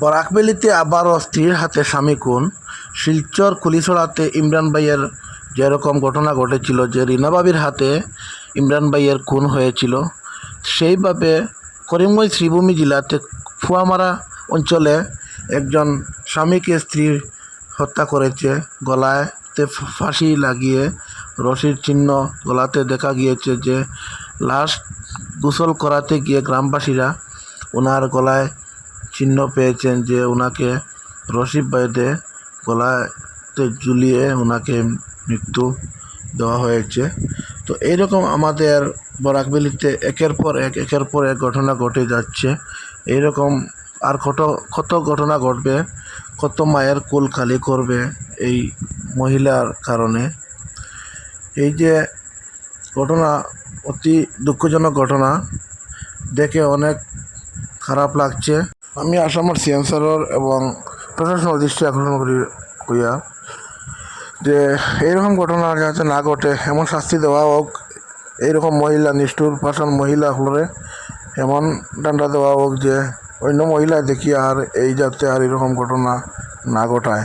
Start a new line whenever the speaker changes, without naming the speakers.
বরাকবেলিতে আবারও স্ত্রীর হাতে স্বামী খুন শিলচর কুলিছড়াতে ইমরান ভাইয়ের যেরকম ঘটনা ঘটেছিল, যে রিনাবাবির হাতে ইমরান ভাইয়ের খুন হয়েছিল সেইভাবে করিমগঞ্জ শ্রীভূমি জেলাতে ফুয়ামারা অঞ্চলে একজন স্বামীকে স্ত্রী হত্যা করেছে। গলায়তে ফাঁসি লাগিয়ে রশির চিহ্ন গলাতে দেখা গিয়েছে যে লাশ গোসল করাতে গিয়ে গ্রামবাসীরা ওনার গলায় চিহ্ন পেয়েছেন যে ওনাকে রশি বেঁধে গলাতে ঝুলিয়ে ওনাকে মৃত্যু দেওয়া হয়েছে। তো এইরকম আমাদের বরাকবেলিতে একের পর এক, একের পর এক ঘটনা ঘটে যাচ্ছে। এইরকম আর কত কত ঘটনা ঘটবে, কত মায়ের কুল খালি করবে এই মহিলার কারণে। এই যে ঘটনা, অতি দুঃখজনক ঘটনা, দেখে অনেক খারাপ লাগছে। আমি আসামের সিএনসারর এবং প্রশাসনের দৃষ্টি আকর্ষণ করি কইয়া যে এইরকম ঘটনা যাতে না ঘটে, এমন শাস্তি দেওয়া হোক, এইরকম মহিলা, নিষ্ঠুর পাশান মহিলা হলরে, এমন ডান্ডা দেওয়া হোক যে অন্য মহিলা দেখি আর এই যাতে আর এরকম ঘটনা না ঘটায়।